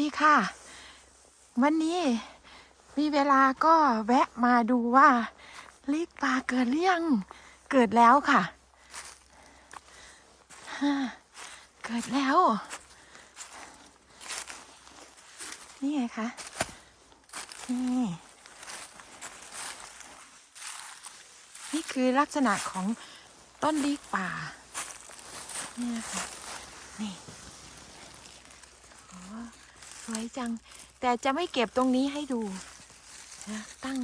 ดีค่ะ วันนี้มีเวลาก็แวะมาดูว่าลิกปลาเกิดหรือยังเกิดแล้วค่ะฮ่าเกิดแล้ว นี่ไงคะนี่นี่คือลักษณะของต้นลิกป่า นี่นะคะนี่ สวยจัง แต่จะไม่เก็บตรงนี้ให้ดูนะตั้ง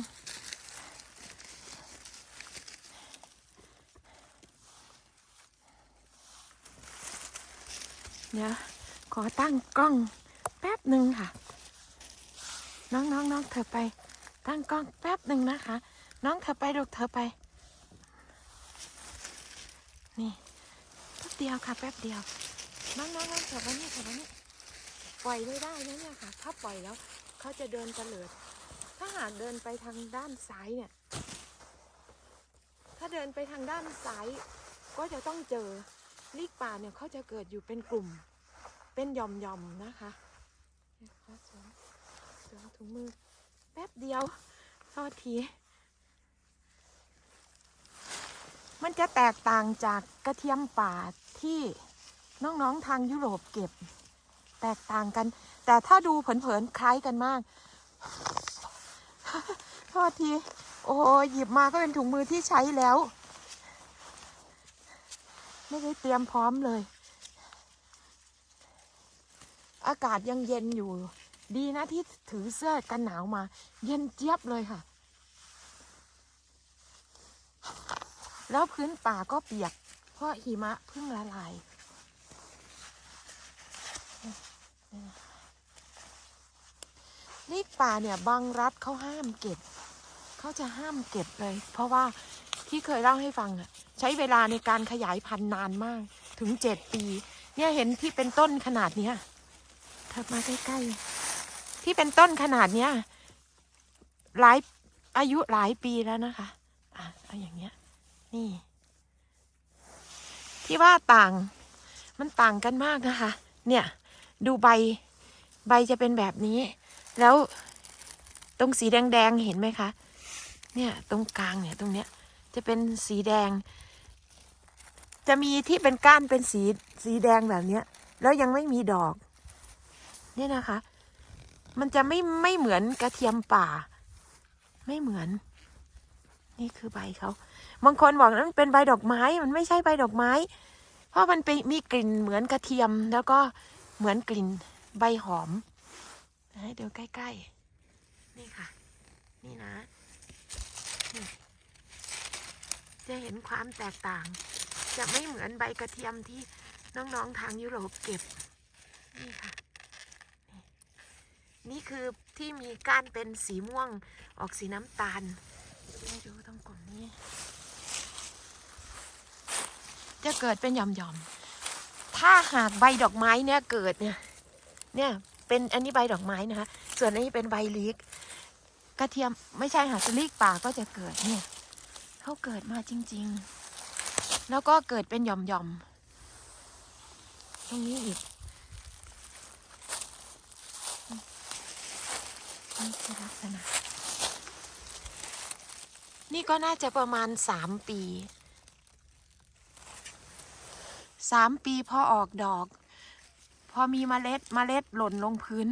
เดี๋ยวขอตั้งกล้องแป๊บหนึ่งค่ะ น้องน้องน้องเธอไป ตั้งกล้องแป๊บหนึ่งนะคะ น้องเธอไปลูกเธอไป นี่แป๊บเดียวค่ะ แป๊บเดียว น้องน้องน้องเธอไปนี่เธอไปนี่ ล่อยไม่ได้นะเนี่ยค่ะ ถ้าปล่อยแล้วเขาจะเดินเตลิด ถ้าหากเดินไปทางด้านซ้ายเนี่ย ถ้าเดินไปทางด้านซ้าย ก็จะต้องเจอลิกป่าเนี่ยเขาจะเกิดอยู่เป็นกลุ่ม เป็นหย่อมๆนะคะนะคะสวมสวมถุงมือแป๊บเดียวโทษที มันจะแตกต่างจากกระเทียมป่าที่น้องๆทางยุโรปเก็บ แตกต่างกัน แต่ถ้าดูเผินๆคล้ายกันมากโทษที โอ้หยิบมาก็เป็นถุงมือที่ใช้แล้ว ไม่ได้เตรียมพร้อมเลย อากาศยังเย็นอยู่ ดีนะที่ถือเสื้อกันหนาวมา เย็นเจี๊ยบเลยค่ะ แล้วพื้นป่าก็เปียก เพราะหิมะเพิ่งละลาย ลีกป่าเนี่ยบางรัฐเขาห้ามเก็บ เขาจะห้ามเก็บเลย เพราะว่าที่เคยเล่าให้ฟังอะใช้เวลาในการขยายพันธุ์นานมากถึงเจ็ดปี เนี่ยเห็นที่เป็นต้นขนาดเนี้ยเถัดมาใกล้ๆ ที่เป็นต้นขนาดเนี้ยหลายอายุหลายปีแล้วนะคะ อะเอาอย่างเงี้ย นี่ ที่ว่าต่างมันต่างกันมากนะคะ เนี่ย ดูใบ ใบจะเป็นแบบนี้ แล้วตรงสีแดงๆเห็นไหมคะ เนี่ยตรงกลางเนี่ยตรงเนี้ยจะเป็นสีแดง จะมีที่เป็นก้านเป็นสีสีแดงแบบเนี้ย แล้วยังไม่มีดอก เนี่ยนะคะ มันจะไม่ไม่เหมือนกระเทียมป่า ไม่เหมือน นี่คือใบเขาบางคนบอกนั้นเป็นใบดอกไม้ มันไม่ใช่ใบดอกไม้ เพราะมันไปมีกลิ่นเหมือนกระเทียมแล้วก็ เหมือนกลิ่นใบหอมให้ดูใกล้ๆ นี่ค่ะ นี่นะนี่จะเห็นความแตกต่าง จะไม่เหมือนใบกระเทียมที่น้องๆทางยุโรปเก็บ นี่ค่ะ นี่นี่คือที่มีก้านเป็นสีม่วงออกสีน้ำตาลให้ดูตรงกลุ่มนี้ จะเกิดเป็นหย่อมๆ ถ้าหากใบดอกไม้เนี่ยเกิดเนี่ย เนี่ยเป็นอันนี้ใบดอกไม้นะคะ ส่วนอันนี้เป็นใบลีกกระเทียมไม่ใช่ค่ะลีกป่าก็จะเกิดเนี่ยเขาเกิดมาจริง ๆ แล้วก็เกิดเป็นหย่อมๆตรงนี้อีกนี่คือลักษณะ นี่ก็น่าจะประมาณสามปี สามปีพอออกดอก พอมีเมล็ดเมล็ดหล่นลงพื้น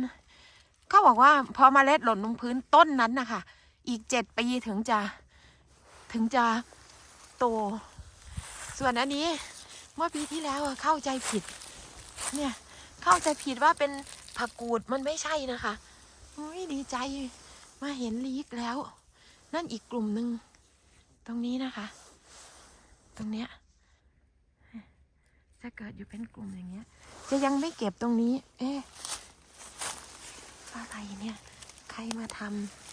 เขาบอกว่าพอเมล็ดหล่นลงพื้นต้นนั้นนะคะอีกเจ็ดปีถึงจะถึงจะโต ส่วนอันนี้เมื่อปีที่แล้วเข้าใจผิด เนี่ยเข้าใจผิดว่าเป็นผักกูดมันไม่ใช่นะคะอุ้ยดีใจมาเห็นลีกแล้ว นั่นอีกกลุ่มหนึ่งตรงนี้นะคะ ตรงเนี้ย จะเกิดอยู่เป็นกลุ่มอย่างเงี้ย จะยังไม่เก็บตรงนี้ เอ๊ะอะไรเนี่ย ใครมาท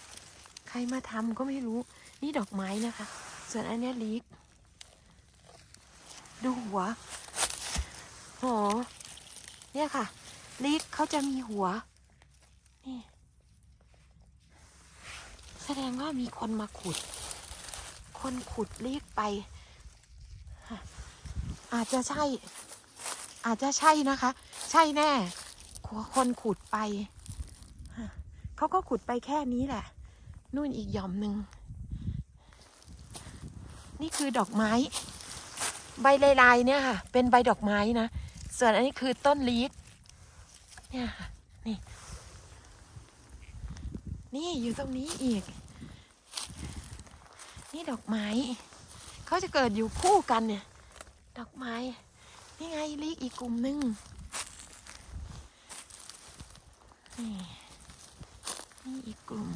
ำใครมาทำก็ไม่รู้ นี่ดอกไม้นะคะ ส่วนอันนี้ลีกดูหัวโหเนี่ยค่ะลีกเขาจะมีหัว นี่ แสดงว่ามีคนมาขุด คนขุดลีกไป อาจจะใช่ อาจจะใช่นะคะ ใช่แน่คนขุดไปเขาก็ขุดไปแค่นี้แหละ นู่นอีกหย่อมหนึ่ง นี่คือดอกไม้ ใบลายๆเนี่ยค่ะ เป็นใบดอกไม้นะ ส่วนอันนี้คือต้นลีดเนี่ยค่ะ นี่ นี่อยู่ตรงนี้อีก นี่ดอกไม้ เขาจะเกิดอยู่คู่กันเนี่ย ดอกไม้ นี่ไงลีกอีกกลุ่มหนึ่งนี่นี่อีกกลุ่ม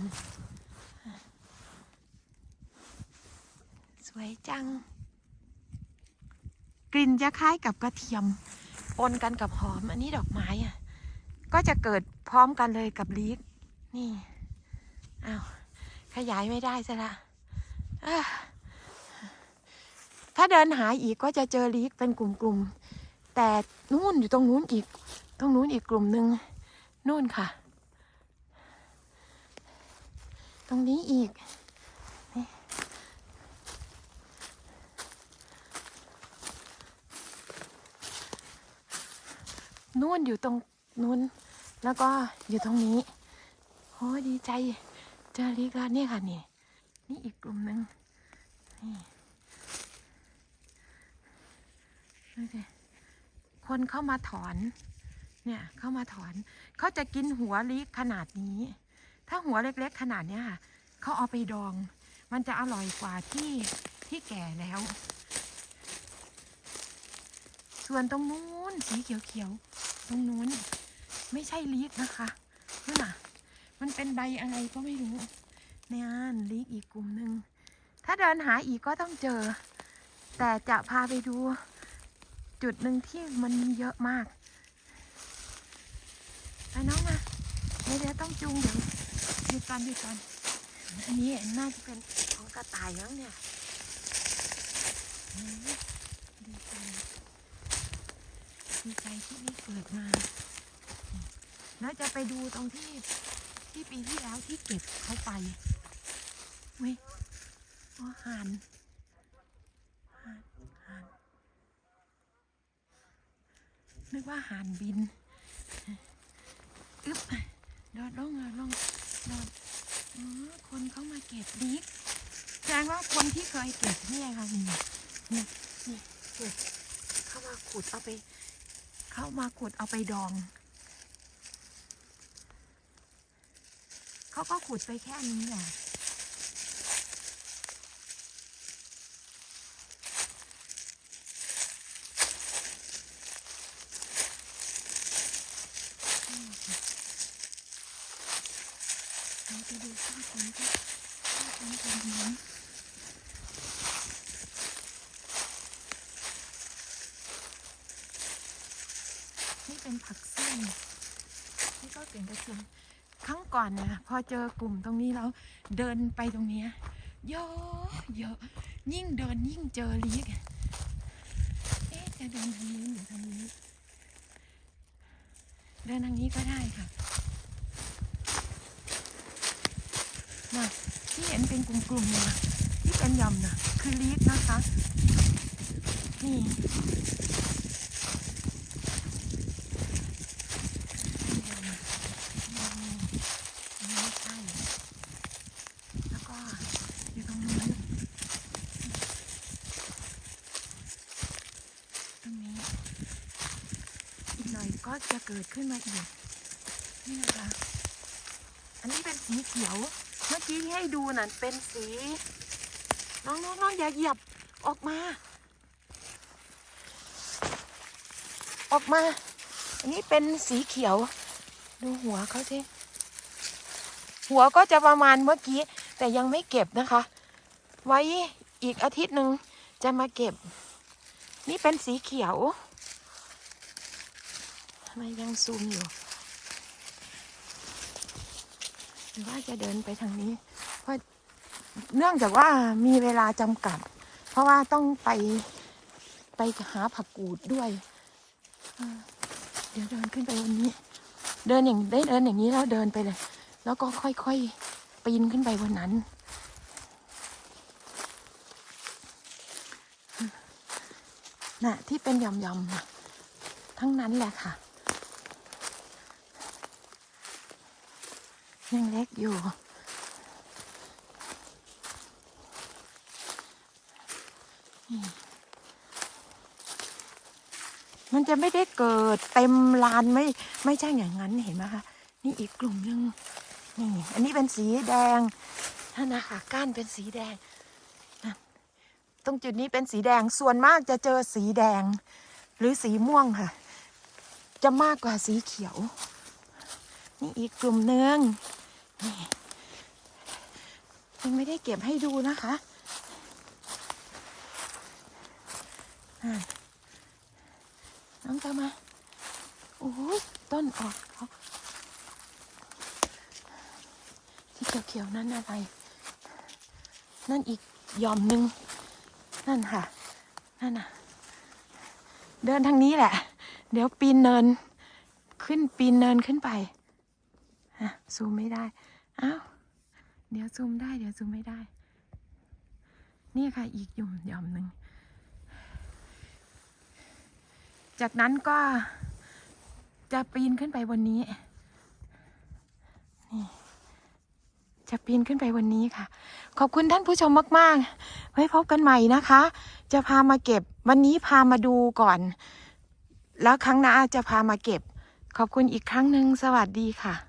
สวยจัง กลิ่นจะคล้ายกับกระเทียมปนกันกับหอม อันนี้ดอกไม้อะ ก็จะเกิดพร้อมกันเลยกับลีกนี่ อ้าว ขยายไม่ได้ซะละอะ ถ้าเดินหาอีกก็จะเจอลีกเป็นกลุ่มๆ แต่นู่นอยู่ตรงนู้นอีก ตรงนู้นอีกกลุ่มหนึ่งนู่นค่ะ ตรงนี้อีกนู่นอยู่ตรงนู้น แล้วก็อยู่ตรงนี้โอ้ดีใจ เจอลีกแล้วเนี่ยค่ะนี่ นี่อีกกลุ่มหนึ่งนี่ ดูสิคนเข้ามาถอน เนี่ยเข้ามาถอนเขาจะกินหัวลีกขนาดนี้ ถ้าหัวเล็กๆขนาดเนี้ยค่ะเขาเอาไปดอง มันจะอร่อยกว่าที่ที่แก่แล้ว ส่วนตรงนู้นสีเขียวๆตรงนู้นไม่ใช่ลีกนะคะนั่นน่ะ มันเป็นใบอะไรก็ไม่รู้เนี่ยลีกอีกกลุ่มหนึ่งถ้าเดินหาอีกก็ต้องเจอ แต่จะพาไปดู จุดหนึ่งที่มันมีเยอะมาก ไปน้องมาเดี๋ยวต้องจูงเดี๋ยวหยุดก่อนหยุดก่อนอันนี้น่าจะเป็นของกระต่ายแล้วเนี่ยดีใจดีใจที่นี่เกิดมาแล้วจะไปดูตรงที่ที่ปีที่แล้วที่เก็บเขาไปเว้ยอ๋อห่านห่านห่าน นึกว่าห่านบินอึ๊บโดดลงโดดลงดอ๋อคนเขามาเก็บดิกแสดงว่าคนที่เคยเก็บนี่ค่ะนี่นี่นี่เก็บเข้ามาขุดเอาไป เข้ามาขุดเอาไปดอง เขาก็ขุดไปแค่นี้แหละ เราไปดูข้าวของกันข้าวของกันนั้นนี่เป็นผักเส้นนี่ก็เป็นกระเทียมครั้งก่อนนะพอเจอกลุ่มตรงนี้แล้วเดินไปตรงนี้เยอะเยอะยิ่งเดินยิ่งเจอลีกเอ๊ะจะเดินทางนี้หรือทางนี้ เดินทางนี้ก็ได้ค่ะ นะที่เห็นเป็นกลุ่มๆเนี่ยที่เป็นยำนะคือลีดนะคะ นี่แล้วก็ยังนู้นตรงนี้อีกหน่อยก็จะเกิดขึ้นมาอีก นี่นะคะ อันนี้เป็นสีเขียว เมื่อกี้ที่ให้ดูนั่นเป็นสี น้องน้องน้องอย่าเหยียบออกมา ออกมา อันนี้เป็นสีเขียว ดูหัวเขาสิหัวก็จะประมาณเมื่อกี้ แต่ยังไม่เก็บนะคะ ไว้อีกอาทิตย์หนึ่งจะมาเก็บ นี่เป็นสีเขียวทำไมยังซูมอยู่ ห รือว่าจะเดินไปทางนี้ เพราะเนื่องจากว่ามีเวลาจำกัด เพราะว่าต้องไปไปหาผักกูดด้วย เดี๋ยวเดินขึ้นไปวันนี้ เดินอย่างได้เดินอย่างนี้แล้วเดินไปเลย แล้วก็ค่อยๆปีนขึ้นไปบนนั้น น่ะที่เป็นยำๆน่ะทั้งนั้นแหละค่ะ ยังเล็กอยู่ มันจะไม่ได้เกิดเต็มลานไม่ไม่ใช่อย่างนั้นเห็นไหมคะนี่อีกกลุ่มหนึ่งนี่อันนี้เป็นสีแดงนั่นนะคะก้านเป็นสีแดงตรงจุดนี้เป็นสีแดงส่วนมากจะเจอสีแดง หรือสีม่วงค่ะ จะมากกว่าสีเขียว นี่อีกกลุ่มหนึ่ง ยังไม่ได้เก็บให้ดูนะคะน้องตามมา โอ้ยต้นออกที่เขียวๆนั่นอะไร นั่นอีกยอมนึง นั่นค่ะ นั่นน่ะ เดินทางนี้แหละ เดี๋ยวปีนเนิน ขึ้นปีนเนินขึ้นไป ฮะ ซูมไม่ได้ อ้าวเดี๋ยวซูมได้ เดี๋ยวซูมไม่ได้ นี่ค่ะอีกหย่อมหย่อมหนึ่ง จากนั้นก็จะปีนขึ้นไปบนนี้ นี่ จะปีนขึ้นไปบนนี้ค่ะ ขอบคุณท่านผู้ชมมาก ๆ ไว้พบกันใหม่นะคะ จะพามาเก็บ วันนี้พามาดูก่อน แล้วครั้งหน้าจะพามาเก็บ ขอบคุณอีกครั้งหนึ่งสวัสดีค่ะ